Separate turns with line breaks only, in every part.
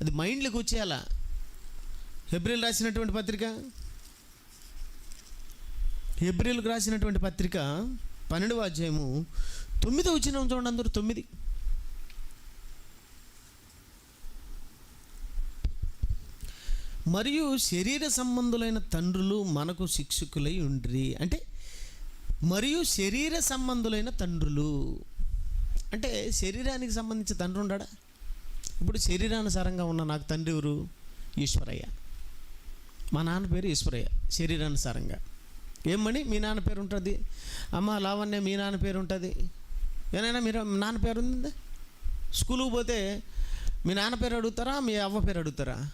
అది మైండ్లోకి వచ్చేయాలా? హెబ్రిల్ రాసినటువంటి పత్రిక? హెబ్రిల్కి రాసినటువంటి పత్రిక పన్నెండవ అధ్యాయము తొమ్మిది వచ్చిన చూడండి అందరూ తొమ్మిది. మరియు శరీర సంబంధులైన తండ్రులు మనకు శిక్షకులై ఉండ్రి. అంటే మరియు శరీర సంబంధులైన తండ్రులు. అంటే శరీరానికి సంబంధించి తండ్రి ఉండడా ఇప్పుడు శరీరానుసారంగా ఉన్న నాకు తండ్రి ఎవరు? ఈశ్వరయ్య. మా నాన్న పేరు ఈశ్వరయ్య శరీరానుసారంగా. ఏమని మీ నాన్న పేరు ఉంటుంది? అమ్మ లావణ్య మీ నాన్న పేరు ఉంటుంది? ఏనైనా మీరు నాన్న పేరు ఉందా? స్కూల్కి పోతే మీ నాన్న పేరు అడుగుతారా? మీ అవ్వ పేరు అడుగుతారా?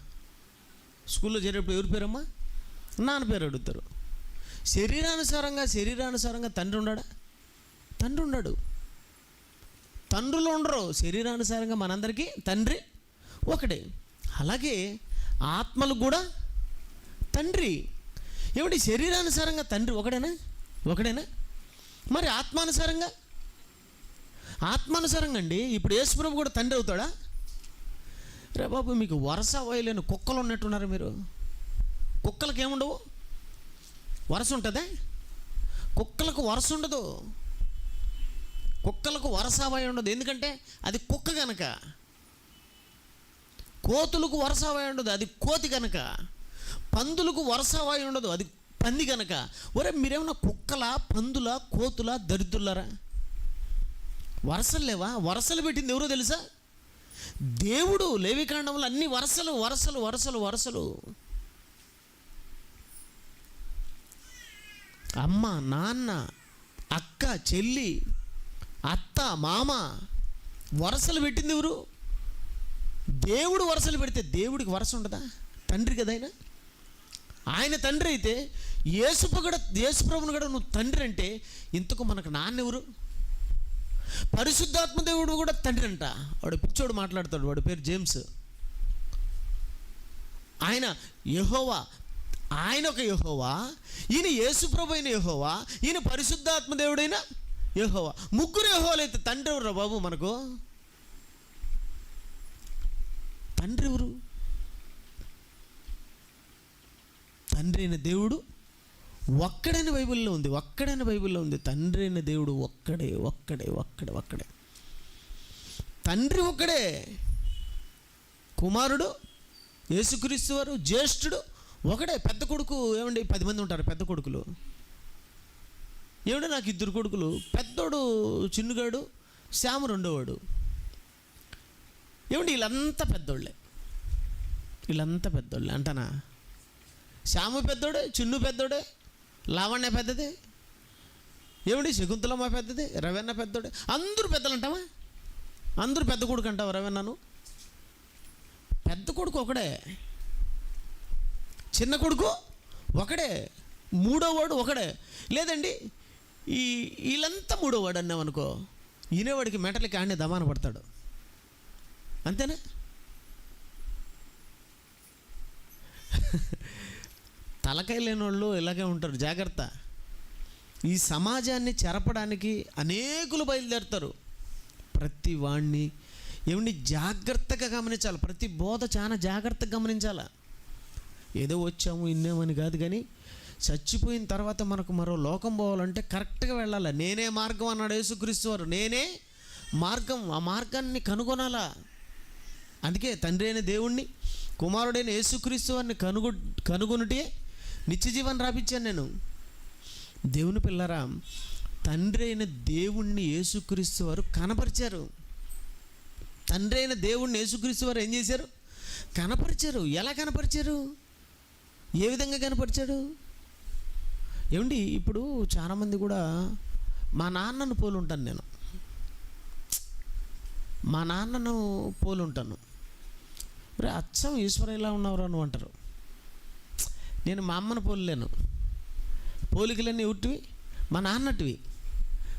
స్కూల్లో చేరేటప్పుడు ఎవరి పేరమ్మా? నాన్న పేరు అడుగుతారు. శరీరానుసారంగా శరీరానుసారంగా తండ్రి ఉన్నాడా తండ్రి ఉన్నాడు తండ్రులు ఉండరు. శరీరానుసారంగా మనందరికీ తండ్రి ఒకటే అలాగే ఆత్మలు కూడా తండ్రి. ఏమిటి? శరీరానుసారంగా తండ్రి ఒకడేనా? ఒకడేనా? మరి ఆత్మానుసారంగా? ఆత్మానుసారంగా అండి. ఇప్పుడు యేసుప్రభు కూడా తండ్రి అవుతాడా? రే బాబు మీకు వరస వయలేని కుక్కలు ఉన్నట్టున్నారు మీరు. కుక్కలకి ఏముండవు వరస ఉంటుందా? కుక్కలకు వరస ఉండదు. కుక్కలకు వరస ఉండదు. ఎందుకంటే అది కుక్క కనుక కోతులకు వరస ఉండదు అది కోతి కనుక పందులకు వరస ఉండదు అది పంది కనుక ఒరే మీరేమన్నా కుక్కల పందుల కోతుల దరిద్రులరా? వరసలు లేవా? వరసలు పెట్టింది ఎవరో తెలుసా? దేవుడు లేవికాండంలో అన్ని వరసలు వరసలు వరసలు వరసలు. అమ్మ నాన్న అక్క చెల్లి అత్త మామ వరసలు పెట్టింది ఎవరు? దేవుడు వరసలు పెడితే దేవుడికి వరస ఉండదా తండ్రి కదైనా ఆయన. తండ్రి అయితే యేసుపు కూడా యేసుప్రభుని కూడా నువ్వు తండ్రి అంటే ఇంతకు మనకు నాన్న ఎవరు? పరిశుద్ధాత్మ దేవుడు కూడా తండ్రి అంట. వాడు పిచ్చోడు మాట్లాడతాడు. వాడి పేరు జేమ్స్. ఆయన యహోవా ఆయన ఒక యహోవా ఈయన యేసుప్రభు అయిన యహోవా ఈయన పరిశుద్ధాత్మ దేవుడైన యహోవా. ముగ్గురు యహోవాలు అయితే తండ్రి ఎవరు బాబు మనకు? తండ్రి ఎవరు? తండ్రి అయిన దేవుడు ఒక్కడైన బైబిల్లో ఉంది ఒక్కడైన బైబిల్లో ఉంది. తండ్రి అయిన దేవుడు ఒక్కడే ఒక్కడే ఒక్కడే ఒక్కడే. తండ్రి ఒక్కడే. కుమారుడు యేసుక్రీస్తు వారు జ్యేష్ఠుడు ఒకడే పెద్ద కొడుకు ఏమండి? పది మంది ఉంటారు పెద్ద కొడుకులు. ఏమిటో నాకు ఇద్దరు కొడుకులు? పెద్దోడు చిన్నుగాడు శ్యాము రెండోవాడు. ఏమిటి వీళ్ళంతా పెద్దోళ్ళే? వీళ్ళంతా పెద్దోళ్ళే అంటానా? శ్యాము పెద్దోడే చిన్ను పెద్దోడే లావణ్య పెద్దదే. ఏమిటి శకుంతలమ్మ పెద్దది రవెన్న పెద్దోడే? అందరూ పెద్దలు అంటావా అందరూ పెద్ద కొడుకు అంటావా రవెన్నను? పెద్ద కొడుకు ఒకడే చిన్న కొడుకు ఒకడే మూడోవాడు ఒకడే. లేదండి ఈ వీళ్ళంతా మూడోవాడు అన్నామనుకో ఈనేవాడికి మెటలకి ఆడనే దమాన పడతాడు. అంతేనా? తలకాయ లేని వాళ్ళు ఇలాగే ఉంటారు జాగ్రత్త. ఈ సమాజాన్ని చెరపడానికి అనేకులు బయలుదేరుతారు. ప్రతి వాణ్ణి ఏమిటి జాగ్రత్తగా గమనించాలి. ప్రతి బోధ చాలా జాగ్రత్తగా గమనించాలి? ఏదో వచ్చాము ఇన్నేమని కాదు కానీ చచ్చిపోయిన తర్వాత మనకు మరో లోకం పోవాలంటే కరెక్ట్గా వెళ్ళాలి? నేనే మార్గం అన్నాడు యేసుక్రీస్తు వారు. నేనే మార్గం ఆ మార్గాన్ని కనుగొనాలా? అందుకే తండ్రి అయిన దేవుణ్ణి కుమారుడైన యేసుక్రీస్తు వారిని కనుగొ కనుగొనుటే నిత్య జీవన్ రాపించాను నేను. దేవుని పిల్లరా తండ్రి అయిన దేవుణ్ణి యేసుక్రీస్తు వారు కనపరిచారు. తండ్రి అయిన దేవుణ్ణి యేసుక్రీస్తు వారు ఏం చేశారు? కనపరిచారు. ఎలా కనపరిచారు? ఏ విధంగా కనపరిచాడు? ఏమండి ఇప్పుడు చాలామంది కూడా మా నాన్నను పోలు ఉంటాను నేను. మా నాన్నను పోలు ఉంటాను రే అచ్చం ఈశ్వర ఇలా ఉన్నవరా నువ్వు అంటారు. నేను మా అమ్మను పోలేను పోలికలన్నీ ఉట్టివి మా నాన్నటివి.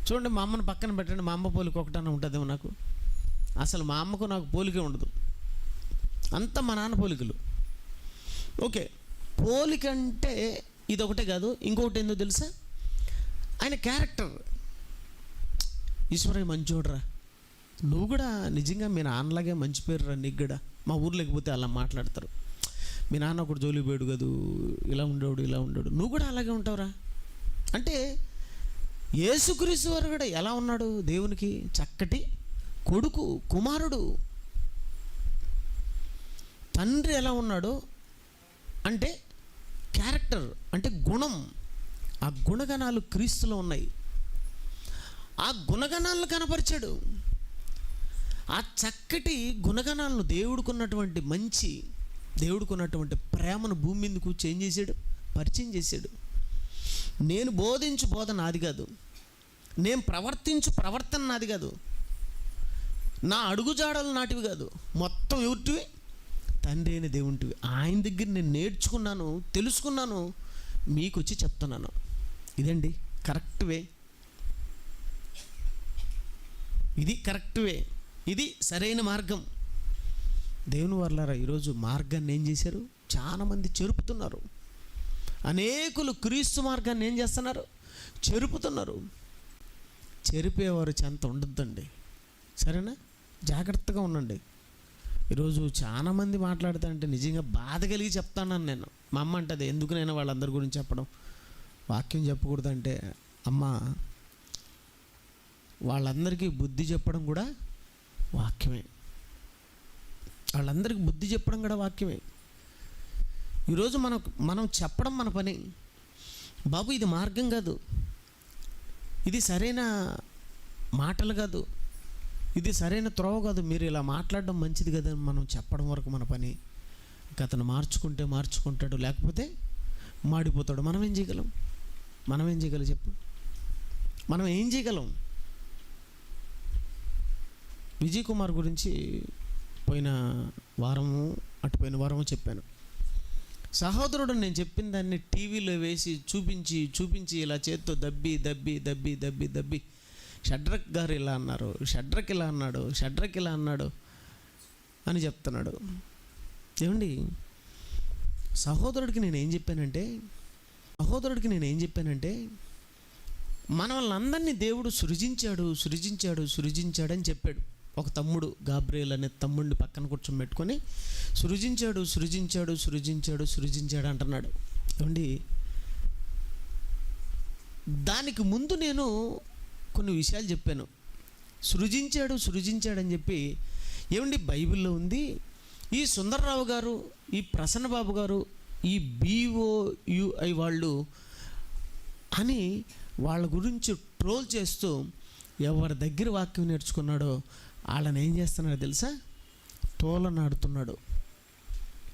చూడండి మా అమ్మను పక్కన పెట్టండి మా అమ్మ పోలిక ఒకటన్నా ఉంటుందేమో నాకు. అసలు మా అమ్మకు నాకు పోలికే ఉండదు. అంత మా నాన్న పోలికలు. ఓకే పోలిక అంటే ఇది ఒకటే కాదు ఇంకొకటి ఏందో తెలుసా? ఆయన క్యారెక్టర్. ఈశ్వరయ్య మంచోడురా. నువ్వు కూడా నిజంగా మీ నాన్నలాగే మంచి పేరు రా నీకు కూడా. మా ఊర్లోకి పోతే అలా మాట్లాడతారు. మీ నాన్న ఒకటి జోలి పోయాడు కదూ ఇలా ఉండేవాడు ఇలా ఉండేవాడు. నువ్వు కూడా అలాగే ఉంటావురా. అంటే యేసుక్రీస్తు వారు కూడా ఎలా ఉన్నాడు? దేవునికి చక్కటి కొడుకు కుమారుడు. తండ్రి ఎలా ఉన్నాడో? అంటే క్యారెక్టర్ అంటే గుణం. ఆ గుణగణాలు క్రీస్తులో ఉన్నాయి. ఆ గుణగణాలను కనపరిచాడు. ఆ చక్కటి గుణగణాలను దేవుడుకున్నటువంటి మంచి దేవుడుకున్నటువంటి ప్రేమను భూమి మీదకు చేంజ్ చేశాడు? పరిచయం చేశాడు. నేను బోధించు బోధ నాది కాదు. నేను ప్రవర్తించు ప్రవర్తన నాది కాదు. నా అడుగుజాడలు నాటివి కాదు. మొత్తం ఎవరివి తండ్రి అయిన దేవుంటివి ఆయన దగ్గర నేను నేర్చుకున్నాను తెలుసుకున్నాను మీకు వచ్చి చెప్తున్నాను. ఇదండి కరెక్ట్ వే. ఇది కరెక్ట్ వే. ఇది సరైన మార్గం. దేవుని వర్లారా ఈరోజు మార్గాన్ని ఏం చేశారు? చాలామంది చెరుపుతున్నారు. అనేకులు క్రీస్తు మార్గాన్ని ఏం చేస్తున్నారు? చెరుపుతున్నారు. చెరిపేవారు చెంత ఉండద్దండి. సరేనా? జాగ్రత్తగా ఉండండి. ఈరోజు చాలామంది మాట్లాడుతా అంటే నిజంగా బాధ కలిగి చెప్తాను నేను. మా అమ్మ అంటది ఎందుకునైనా వాళ్ళందరి గురించి చెప్పడం? వాక్యం చెప్పకూడదంటే అమ్మ వాళ్ళందరికీ బుద్ధి చెప్పడం కూడా వాక్యమే. వాళ్ళందరికీ బుద్ధి చెప్పడం కూడా వాక్యమే. ఈరోజు మనం మనం చెప్పడం మన పని. బాబు ఇది మార్గం కాదు. ఇది సరైన మాటలు కాదు. ఇది సరైన త్రోవ కాదు. మీరు ఇలా మాట్లాడడం మంచిది కదా అని మనం చెప్పడం వరకు మన పని. ఇంకా అతను మార్చుకుంటే మార్చుకుంటాడు. లేకపోతే మాడిపోతాడు. మనం ఏం చేయగలం? మనం ఏం చేయగలం చెప్పు? మనం ఏం చేయగలం? విజయ్ కుమార్ గురించి పోయిన వారము అటు పోయిన వారము చెప్పాను. సహోదరుడు నేను చెప్పిన దాన్ని టీవీలో వేసి చూపించి చూపించి ఇలా చేత్తో దబ్బి దబ్బి దబ్బి దబ్బి దబ్బి షడ్రక్ గారు ఇలా అన్నారు షడ్రక్ ఇలా అన్నాడు షడ్రక్ ఇలా అన్నాడు అని చెప్తున్నాడు. ఏమండి? సహోదరుడికి నేను ఏం చెప్పానంటే సహోదరుడికి నేను ఏం చెప్పానంటే మన వాళ్ళందరినీ దేవుడు సృజించాడు సృజించాడు సృజించాడని చెప్పాడు. ఒక తమ్ముడు గాబ్రియల్ అనే తమ్ముడిని పక్కన కూర్చోబెట్టుకొని సృజించాడు సృజించాడు సృజించాడు సృజించాడు అంటున్నాడు. ఏమండి? దానికి ముందు నేను కొన్ని విషయాలు చెప్పాను. సృజించాడు సృజించాడని చెప్పి ఏమండి బైబిల్లో ఉంది? ఈ సుందర్రావు గారు ఈ ప్రసన్నబాబు గారు ఈ బీఓయుఐ వాళ్ళు అని వాళ్ళ గురించి ట్రోల్ చేస్తూ ఎవరి దగ్గర వాక్యం నేర్చుకున్నాడో వాళ్ళని ఏం చేస్తున్నాడో తెలుసా? తోలనాడుతున్నాడు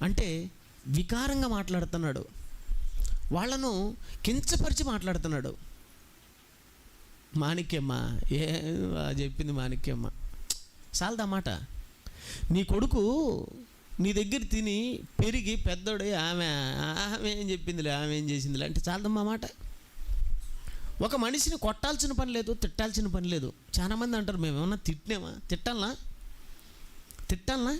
అంటే వికారంగా మాట్లాడుతున్నాడు. వాళ్ళను కించపరిచి మాట్లాడుతున్నాడు. మాణిక్యమ్మ ఏ చెప్పింది మాణిక్యమ్మ. చాలదా మాట. నీ కొడుకు నీ దగ్గర తిని పెరిగి పెద్దోడే ఆమె ఆమె ఏం చెప్పిందిలే ఆమె ఏం చేసిందిలే అంటే చాలదమ్మా మాట. ఒక మనిషిని కొట్టాల్సిన పని లేదు తిట్టాల్సిన పని లేదు. చాలామంది అంటారు మేమేమన్నా తిట్టినామా? తిట్టాలనా? తిట్టాలనా?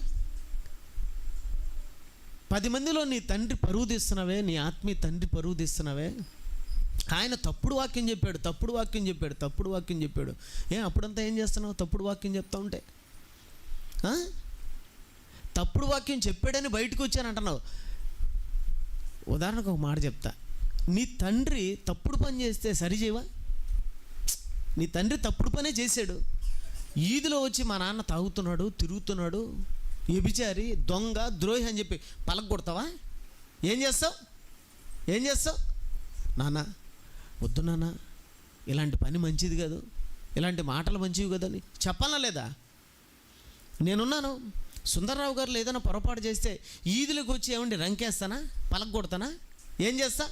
పది మందిలో నీ తండ్రి పరువు తీస్తున్నావే నీ ఆత్మీయ తండ్రి పరువు తీస్తున్నావే? ఆయన తప్పుడు వాక్యం చెప్పాడు తప్పుడు వాక్యం చెప్పాడు తప్పుడు వాక్యం చెప్పాడు. ఏ అప్పుడంతా ఏం చేస్తున్నావు? తప్పుడు వాక్యం చెప్తా ఉంటే. తప్పుడు వాక్యం చెప్పాడని బయటకు వచ్చాను అంటున్నావు ఉదాహరణకు ఒక మాట చెప్తా. నీ తండ్రి తప్పుడు పని చేస్తే సరిచేవా నీ తండ్రి తప్పుడు పనే చేశాడు. ఈదిలో వచ్చి మా నాన్న తాగుతున్నాడు తిరుగుతున్నాడు వ్యభిచారి దొంగ ద్రోహి అని చెప్పి పలక కొడతావా ఏం చేస్తావు? ఏం చేస్తావు? నాన్న వద్దు నాన్న ఇలాంటి పని మంచిది కాదు ఇలాంటి మాటలు మంచివి కదని చెప్పాలా లేదా? నేనున్నాను సుందర్రావు గారు ఏదైనా పొరపాటు చేస్తే ఈదులకు వచ్చి ఏమండి రంకేస్తానా పలగొడతానా? ఏం చేస్తా?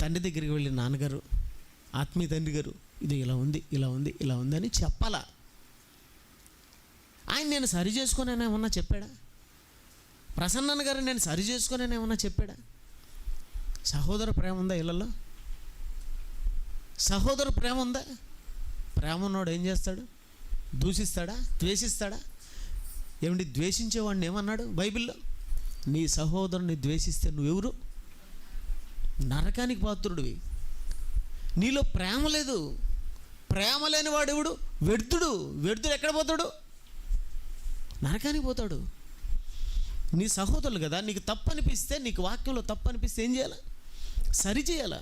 తండ్రి దగ్గరికి వెళ్ళి నాన్నగారు ఆత్మీయ తండ్రి గారు ఇది ఇలా ఉంది ఇలా ఉంది ఇలా ఉంది అని చెప్పాలా. ఆయన నేను సరి చేసుకుని ఏమన్నా చెప్పాడా? ప్రసన్నన్న గారు నేను సరి చేసుకుని ఏమన్నా చెప్పాడా? సహోదర ప్రేమ ఉందా ఇళ్ళల్లో? సహోదర ప్రేమ ఉందా? ప్రేమ ఉన్నవాడు ఏం చేస్తాడు? దూషిస్తాడా? ద్వేషిస్తాడా? ఏమిటి ద్వేషించేవాడిని ఏమన్నాడు బైబిల్లో? నీ సహోదరుని ద్వేషిస్తే నువ్వెవరు? నరకానికి పాత్రుడివి. నీలో ప్రేమ లేదు. ప్రేమ లేని వాడెవడు? వ్యర్థుడు. వ్యర్థుడు ఎక్కడ పోతాడు? నరకానికి పోతాడు. నీ సహోదరులు కదా నీకు తప్పు అనిపిస్తే నీకు వాక్యంలో తప్పు అనిపిస్తే ఏం చేయాలా? సరి చేయాలా?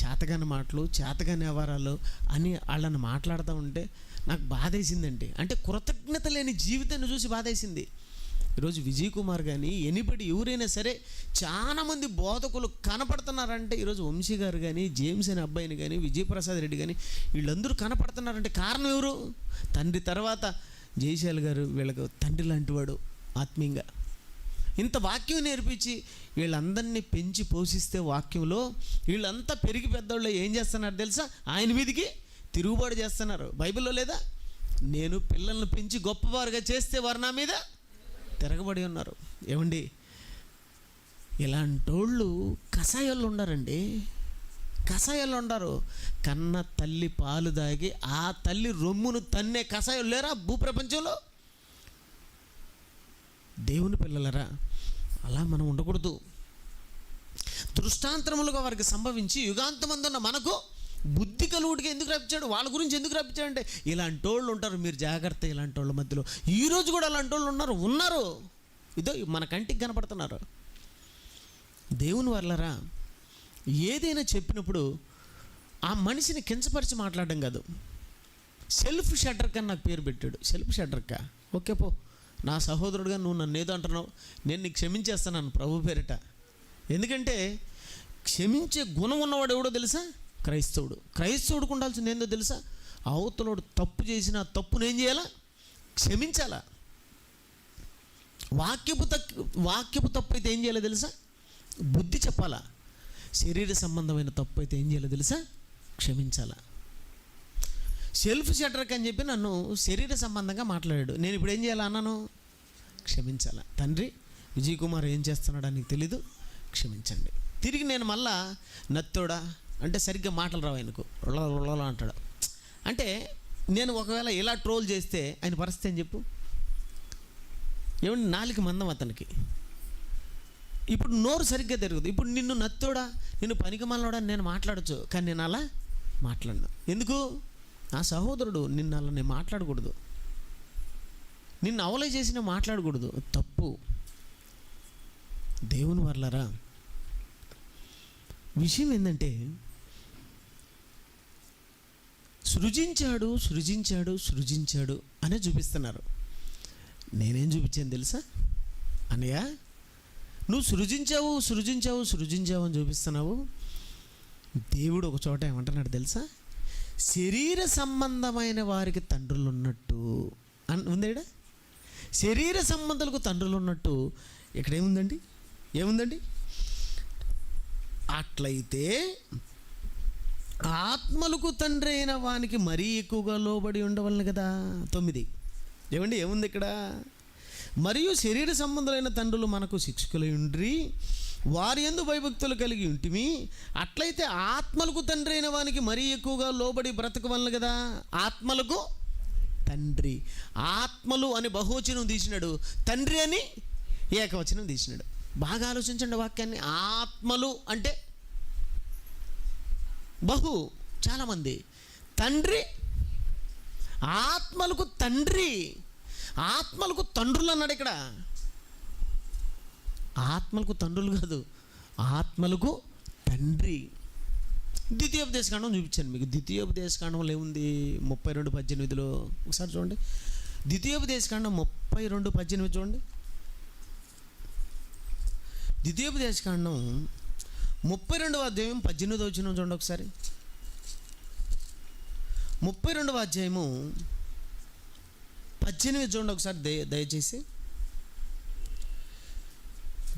చేతగాని మాటలు చేతగాని వ్యవహారాలు అని వాళ్ళని మాట్లాడుతూ ఉంటే నాకు బాధేసిందండి. అంటే కృతజ్ఞత లేని జీవితాన్ని చూసి బాధేసింది. ఈరోజు విజయ్ కుమార్ కానీ ఎనిబడి ఎవరైనా సరే చాలామంది బోధకులు కనపడుతున్నారంటే ఈరోజు వంశీ గారు కానీ జేమ్స్ అనే అబ్బాయిని కానీ విజయప్రసాద్ రెడ్డి కానీ వీళ్ళందరూ కనపడుతున్నారంటే కారణం ఎవరు? తండ్రి తర్వాత జయశాల్ గారు వీళ్ళకు తండ్రి లాంటివాడు ఆత్మీయంగా. ఇంత వాక్యం నేర్పించి వీళ్ళందరినీ పెంచి పోషిస్తే వాక్యంలో వీళ్ళంతా పెరిగి పెద్దోళ్ళు ఏం చేస్తున్నారు తెలుసా? ఆయన మీదికి తిరుగుబాటు చేస్తున్నారు. బైబిల్లో లేదా? నేను పిల్లల్ని పెంచి గొప్పవారుగా చేస్తే వారు నా మీద తిరగబడి ఉన్నారు. ఏమండి? ఇలాంటోళ్ళు కషాయాలు ఉండారండి. కషాయాలు ఉండారు. కన్న తల్లి పాలు దాగి ఆ తల్లి రొమ్మును తన్నే కషాయాలు లేరా భూప్రపంచంలో? దేవుని పిల్లలరా అలా మనం ఉండకూడదు. దృష్టాంతరములుగా వారికి సంభవించి యుగాంతమందున్న మనకు బుద్ధి కలుగుడికి ఎందుకు రప్పించాడు? వాళ్ళ గురించి ఎందుకు రప్పించాడంటే ఇలాంటి వాళ్ళు ఉంటారు మీరు జాగ్రత్త ఇలాంటి వాళ్ళ మధ్యలో. ఈ రోజు కూడా అలాంటి వాళ్ళు ఉన్నారు ఉన్నారు. ఇదో మన కంటికి కనపడుతున్నారు. దేవుని వల్లరా ఏదైనా చెప్పినప్పుడు ఆ మనిషిని కించపరిచి మాట్లాడడం కాదు. సెల్ఫ్ షట్టర్క్ అని నాకు పేరు పెట్టాడు. సెల్ఫ్ షటర్కా ఓకే పో. నా సహోదరుడుగా నువ్వు నన్ను ఏదో అంటున్నావు నేను నీకు క్షమించేస్తాను ప్రభు పేరిట. ఎందుకంటే క్షమించే గుణం ఉన్నవాడు ఎవడో తెలుసా? క్రైస్తవుడు. క్రైస్తవుడికి ఉండాల్సింది ఏందో తెలుసా? అవతలోడు తప్పు చేసిన తప్పు తప్పును ఏం చేయాలా? క్షమించాలా? వాక్యపు తక్కు వాక్యపు తప్పు అయితే ఏం చేయాలో తెలుసా? బుద్ధి చెప్పాలా? శరీర సంబంధమైన తప్పు అయితే ఏం చేయాలో తెలుసా? క్షమించాలా? సెల్ఫ్ షటర్క్ అని చెప్పి నన్ను శరీర సంబంధంగా మాట్లాడాడు. నేను ఇప్పుడు ఏం చేయాలా అన్నాను? క్షమించాలా. తండ్రి విజయ్ కుమార్ ఏం చేస్తున్నాడో నీకు తెలీదు. క్షమించండి. తిరిగి నేను మళ్ళా నత్తోడా? అంటే సరిగ్గా మాటలు రావు ఆయనకు. రొల్ల అంటాడు. అంటే నేను ఒకవేళ ఇలా ట్రోల్ చేస్తే ఆయన పరిస్థితి అని చెప్పు? ఏమండి నాలుగు మందం అతనికి. ఇప్పుడు నోరు సరిగ్గా తిరగదు. ఇప్పుడు నిన్ను నత్తోడా? నిన్ను పనికి మళ్ళోడా నేను మాట్లాడచ్చు. కానీ నేను అలా మాట్లాడను. ఎందుకు? నా సహోదరుడు నిన్ను అలా నేను మాట్లాడకూడదు. నిన్ను అవలై చేసిన మాట్లాడకూడదు. తప్పు. దేవుని వర్లరా విషయం ఏంటంటే సృజించాడు సృజించాడు సృజించాడు అనే చూపిస్తున్నారు. నేనేం చూపించాను తెలుసా? అన్నయ్య నువ్వు సృజించావు సృజించావు సృజించావు అని చూపిస్తున్నావు. దేవుడు ఒక చోట ఏమంటున్నాడు తెలుసా? శరీర సంబంధమైన వారికి తండ్రులు ఉన్నట్టు అన్ ఉందేడా శరీర సంబంధాలకు తండ్రులు ఉన్నట్టు ఇక్కడ ఏముందండి? ఏముందండి? అట్లయితే ఆత్మలకు తండ్రి అయిన వానికి మరీ ఎక్కువగా లోబడి ఉండవలను కదా. తొమ్మిది. ఏమండి? ఏముంది ఇక్కడ? మరియు శరీర సంబంధులైన తండ్రులు మనకు శిక్షకులు ఉండ్రి వారి ఎందు భయభక్తులు కలిగి ఉంటిమి. అట్లయితే ఆత్మలకు తండ్రి అయిన వానికి మరీ ఎక్కువగా లోబడి బ్రతకవలను కదా? ఆత్మలకు తండ్రి. ఆత్మలు అని బహువచనం తీసినాడు. తండ్రి అని ఏకవచనం తీసినాడు. బాగా ఆలోచించండి వాక్యాన్ని. ఆత్మలు అంటే బహు చాలామంది. తండ్రి ఆత్మలకు తండ్రి ఆత్మలకు తండ్రులు అన్నాడు ఇక్కడ. ఆత్మలకు తండ్రులు కాదు ఆత్మలకు తండ్రి. ద్వితీయోపదేశకాండం చూపించాను మీకు. ద్వితీయోపదేశకాండంలో ఏముంది? ముప్పై రెండు పద్దెనిమిదిలో ఒకసారి చూడండి. ద్వితీయోపదేశకాండం ముప్పై రెండు పద్దెనిమిది చూడండి. ద్వితీయోపదేశకాండం ముప్పై రెండవ అధ్యాయం పద్దెనిమిది వచ్చిన చూడండి ఒకసారి. ముప్పై రెండవ అధ్యాయము పద్దెనిమిది చూడండి ఒకసారి దయ దయచేసి.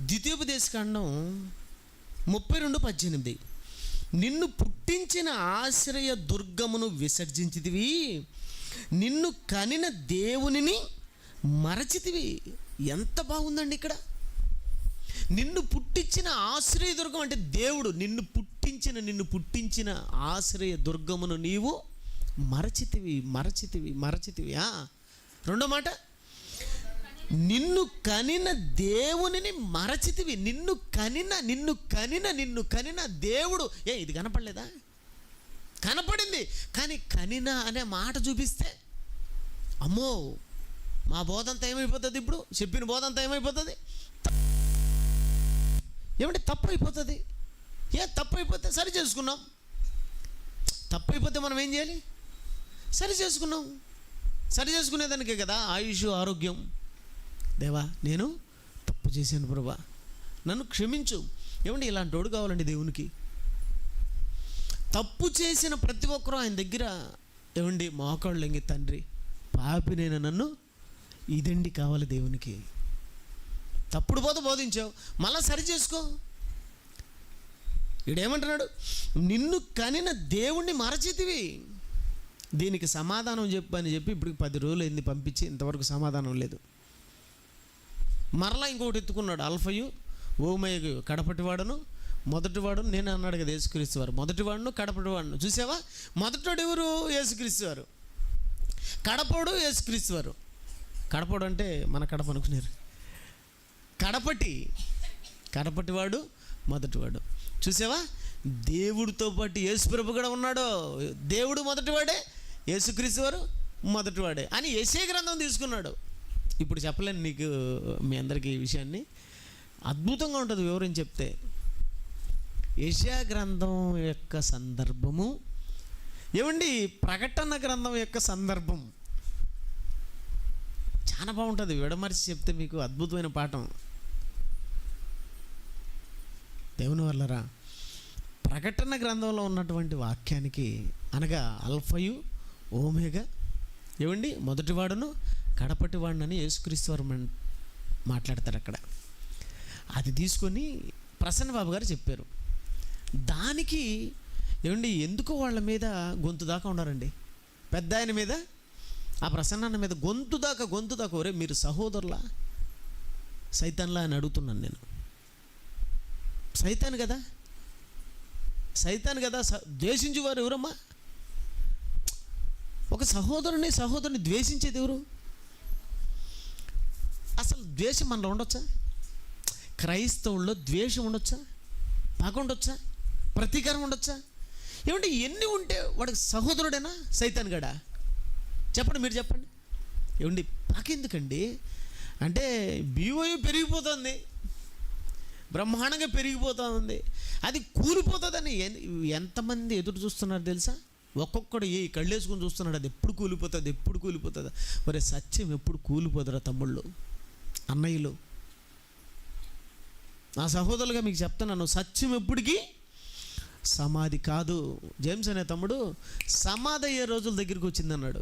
ద్వితీయోపదేశకాండం ముప్పై రెండు పద్దెనిమిది. నిన్ను పుట్టించిన ఆశ్రయ దుర్గమును విసర్జించితివి నిన్ను కనిన దేవునిని మరచితివి. ఎంత బాగుందండి ఇక్కడ? నిన్ను పుట్టించిన ఆశ్రయ దుర్గం అంటే దేవుడు. నిన్ను పుట్టించిన నిన్ను పుట్టించిన ఆశ్రయ దుర్గమును నీవు మరచితివి మరచితివి మరచితివి. రెండో మాట? నిన్ను కనిన దేవునిని మరచితివి. నిన్ను కనిన నిన్ను కనిన నిన్ను కనిన దేవుడు. ఏ ఇది కనపడలేదా? కనపడింది. కానీ కనిన అనే మాట చూపిస్తే అమ్మో మా బోధంతా ఏమైపోతుంది ఇప్పుడు? చెప్పిన బోధంతా ఏమైపోతుంది? ఏమంటే తప్పు అయిపోతుంది ఏ తప్పు అయిపోతే సరి చేసుకున్నాం. తప్పు అయిపోతే మనం ఏం చేయాలి? సరి చేసుకున్నాం. సరి చేసుకునేదానికే కదా ఆయుష్ ఆరోగ్యం. దేవా నేను తప్పు చేశాను ప్రభా. నన్ను క్షమించు. ఏమండి ఇలాంటి వాడు కావాలండి దేవునికి? తప్పు చేసిన ప్రతి ఒక్కరూ ఆయన దగ్గర ఏమండి మోకాళ్ళు ఎంగి తండ్రి నేను నన్ను ఇదండి కావాలి దేవునికి. తప్పుడు పోత బోధించావు. మళ్ళా సరి చేసుకో. ఈడేమంటున్నాడు? నిన్ను కనిన దేవుణ్ణి మరచితివి. దీనికి సమాధానం చెప్పు అని చెప్పి ఇప్పుడు పది రోజులు అయింది పంపించి ఇంతవరకు సమాధానం లేదు. మరలా ఇంకొకటి ఎత్తుకున్నాడు అల్ఫయు ఓమయ్యకు కడపటివాడును మొదటివాడును నేను అన్నాడు కదా యేసుక్రీస్తు వారు. మొదటివాడును కడపటివాడును. చూసావా? మొదటివాడు ఎవరు? యేసుక్రీస్తు వారు. కడపడు యేసుక్రీస్తు వారు. కడపడు అంటే మన కడప అనుకున్నారు కడపటి కడపటివాడు మొదటివాడు. చూసావా? దేవుడితో పాటు యేసుప్రభు కూడా ఉన్నాడు. దేవుడు మొదటివాడే యేసుక్రీస్తు వారు మొదటివాడే అని యశే గ్రంథం తీసుకున్నాడు. ఇప్పుడు చెప్పలేను నీకు మీ అందరికీ ఈ విషయాన్ని. అద్భుతంగా ఉంటుంది వివరించి చెప్తే. యశా గ్రంథం యొక్క సందర్భము ఏమండి ప్రకటన గ్రంథం యొక్క సందర్భం? చాలా బాగుంటుంది విడమరిచి చెప్తే మీకు అద్భుతమైన పాఠం. దేవుని వల్లరా ప్రకటన గ్రంథంలో ఉన్నటువంటి వాక్యానికి అనగా అల్ఫయు ఓమేగా ఏమండి? మొదటివాడును కడపటివాడునని యేసుక్రీస్తు వారు మాట్లాడతారు అక్కడ. అది తీసుకొని ప్రసన్న బాబు గారు చెప్పారు. దానికి ఏమండి ఎందుకు వాళ్ళ మీద గొంతు దాకా ఉన్నారండి? పెద్ద ఆయన మీద? ఆ ప్రసన్నాన్న మీద గొంతు దాకా గొంతు దాకా ఒరే మీరు సహోదరులా? సైతాన్లా అని అడుగుతున్నాను నేను. సైతాన్ కదా? సైతాన్ కదా? ద్వేషించేవారు ఎవరమ్మా? ఒక సహోదరుని సహోదరుని ద్వేషించేది ఎవరు? అసలు ద్వేషం మనలో ఉండొచ్చా? క్రైస్తవుల్లో ద్వేషం ఉండొచ్చా? పగ ఉండొచ్చా? ప్రతీకారం ఉండొచ్చా? ఏమంటే ఎన్ని ఉంటే వాడికి సహోదరుడేనా? సైతాన్ గడా? చెప్పండి మీరు చెప్పండి. ఏమండి పాకెందుకండి అంటే బీఓయూ పెరిగిపోతుంది. బ్రహ్మాండంగా పెరిగిపోతూ ఉంది అది కూలిపోతుందని ఎన్- ఎంతమంది ఎదురు చూస్తున్నారు తెలుసా? ఒక్కొక్కడు ఏ కళ్ళేసుకుని చూస్తున్నాడు అది ఎప్పుడు కూలిపోతుంది ఎప్పుడు కూలిపోతుంది. మరి సత్యం ఎప్పుడు కూలిపోతుందా తమ్ముళ్ళు? అన్నయ్యలు. నా సహోదరులుగా మీకు చెప్తున్నాను సత్యం ఎప్పటికీ సమాధి కాదు. జేమ్స్ అనే తమ్ముడు సమాధి అయ్యే రోజుల దగ్గరికి వచ్చిందన్నాడు.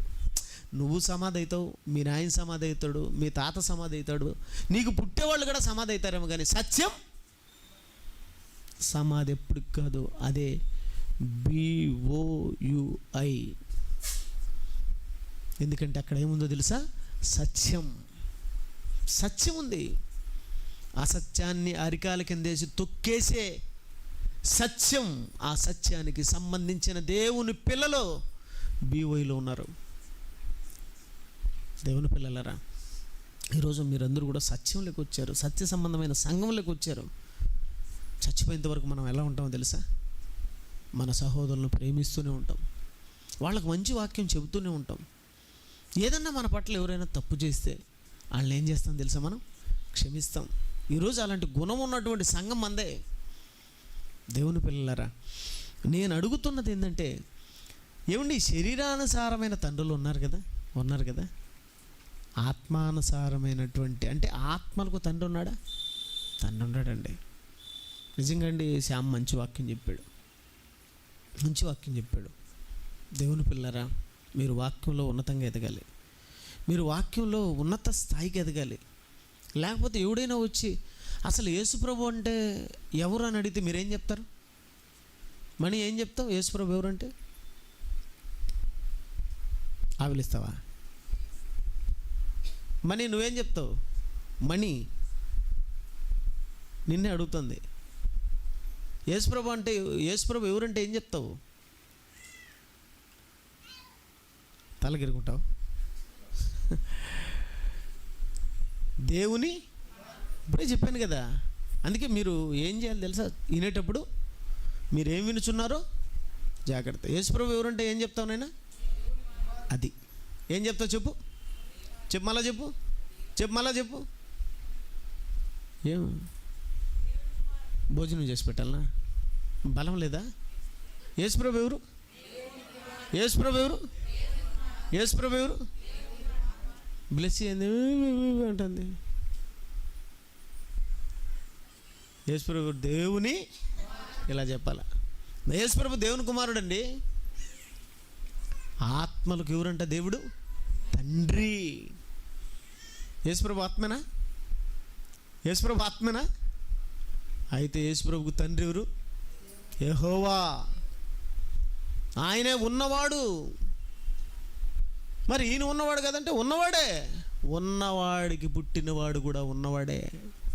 నువ్వు సమాధి అవుతావు మీ నాయన సమాధి అవుతాడు మీ తాత సమాధి అవుతాడు నీకు పుట్టేవాళ్ళు కూడా సమాధి అవుతారేమో కానీ సత్యం సమాధి ఎప్పటికి కాదు. అదే బిఓయుఐ ఎందుకంటే అక్కడ ఏముందో తెలుసా? సత్యం. సత్యం ఉంది. అసత్యాన్ని అరికాల కిందేసి తొక్కేసే సత్యం ఆ సత్యానికి సంబంధించిన దేవుని పిల్లలు బీఓలో ఉన్నారు. దేవుని పిల్లలరా ఈరోజు మీరందరూ కూడా సత్యంలోకి వచ్చారు. సత్య సంబంధమైన సంఘంలోకి వచ్చారు. చచ్చిపోయేంత వరకు మనం ఎలా ఉంటామో తెలుసా? మన సహోదరులను ప్రేమిస్తూనే ఉంటాం. వాళ్ళకు మంచి వాక్యం చెబుతూనే ఉంటాం. ఏదన్నా మన పట్ల ఎవరైనా తప్పు చేస్తే వాళ్ళని ఏం చేస్తాం తెలుసా మనం? క్షమిస్తాం. ఈరోజు అలాంటి గుణం ఉన్నటువంటి సంఘం మందే. దేవుని పిల్లలారా నేను అడుగుతున్నది ఏంటంటే ఏమండి శరీరానుసారమైన తండ్రులు ఉన్నారు కదా? ఉన్నారు కదా? ఆత్మానుసారమైనటువంటి అంటే ఆత్మలకు తండ్రి ఉన్నాడా? తండ్రి ఉన్నాడండి. నిజంగా అండి శ్యామ్ మంచి వాక్యం చెప్పాడు. మంచి వాక్యం చెప్పాడు. దేవుని పిల్లరా మీరు వాక్యంలో ఉన్నతంగా ఎదగాలి. మీరు వాక్యంలో ఉన్నత స్థాయికి ఎదగాలి. లేకపోతే ఎవడైనా వచ్చి అసలు యేసుప్రభు అంటే ఎవరు? అని అడిగితే మీరేం చెప్తారు? మనీ ఏం చెప్తావు? యేసుప్రభు ఎవరంటే ఆవిలిస్తావా? మనీ నువ్వేం చెప్తావు? మనీ నిన్నే అడుగుతుంది. యేసుప్రభు అంటే యేసుప్రభు ఎవరంటే ఏం చెప్తావు? తలగిరుకుంటావు దేవుని ఇప్పుడే చెప్పాను కదా. అందుకే మీరు ఏం చేయాలి తెలుసా? వినేటప్పుడు మీరు ఏం వినుచున్నారో జాగ్రత్త. యేసుప్రభు ఎవరంటే ఏం చెప్తావు నైనా అది. ఏం చెప్తావు చెప్పు. చెప్పు మళ్ళా చెప్పు. చెప్పు మళ్ళా చెప్పు. ఏం? భోజనం చేసి పెట్టాలనా? బలం లేదా? యేసుప్రభు ఎవరు? యేసుప్రభు ఎవరు? యేసుప్రభు ఎవరు? బ్లెస్ ఏంది అంటుంది. యేసుప్రభు దేవుని ఇలా చెప్పాలా. యేసుప్రభు దేవుని కుమారుడు అండి ఆత్మలకు ఎవరంట దేవుడు? తండ్రి. యేసుప్రభు ఆత్మేనా? యేసుప్రభు ఆత్మేనా? అయితే యేసుప్రభుకు తండ్రి ఎవరు? యహోవా. ఆయనే ఉన్నవాడు. మరి ఈయన ఉన్నవాడు కదంటే ఉన్నవాడే. ఉన్నవాడికి పుట్టినవాడు కూడా ఉన్నవాడే.